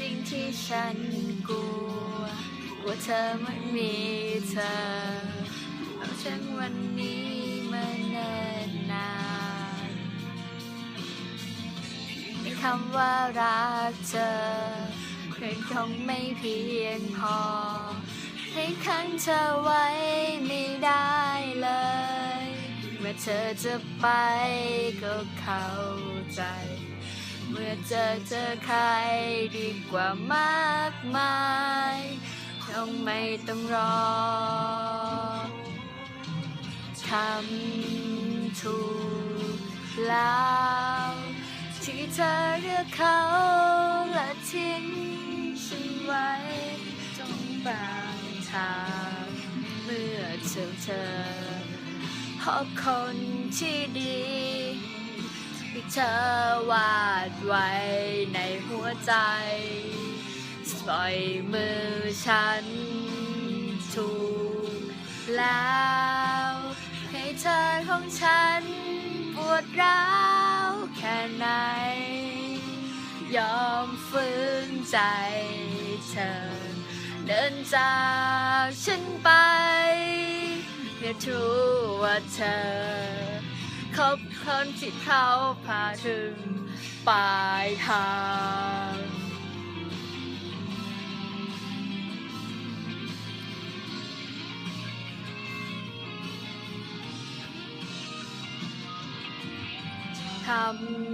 สิ่งที่ฉันกลัวกลัวเธอไม่มีเธอเอาฉันวันนี้มาเนิ่นนานมีคำว่ารักเธอเพียงคงไม่เพียงพอ ให้ขังเธอไว้ไม่ได้เลย เมื่อเธอจะไปก็เข้าใจ เมื่อเจอเจอใครดีกว่ามากมายคงไม่ต้องรอทำถูกแล้วที่เธอเลือกเขาและทิ้งฉันไว้ตรงบางทางเมื่อเจอเธอพบคนที่ดี เธอวาดไว้ในหัวใจ ปล่อยมือฉันถูกแล้ว ให้เธอของฉันปวดร้าวแค่ไหน ยอมฝืนใจเธอ เดินจากฉันไปเพื่อรู้ว่าเธอ คบคนที่เขาพาถึงปลายทางท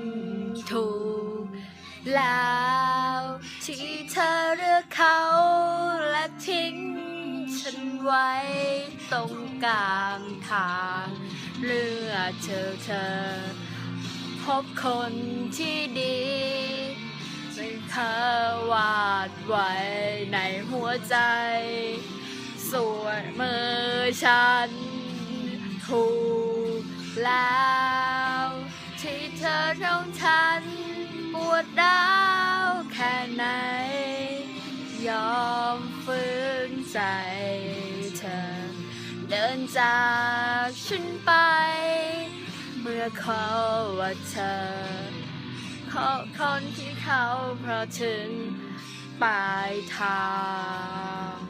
ำถูกแล้วที่เธอเลือกเขาและทิ้งฉันไว้ตรงกลางทาง เลือกเธอเธอ พบคนที่ดีซึ่เธอวาดไว้ในหัวใจ ส่วนมือฉันถูกแล้ว ที่เธอต้องฉันปวดร้าวแค่ไหน ยอมฝืนใจเธอ เดินจากฉันไป อเขาว่าเธอ ขอคนที่เขาเพราะถึงปลายทาง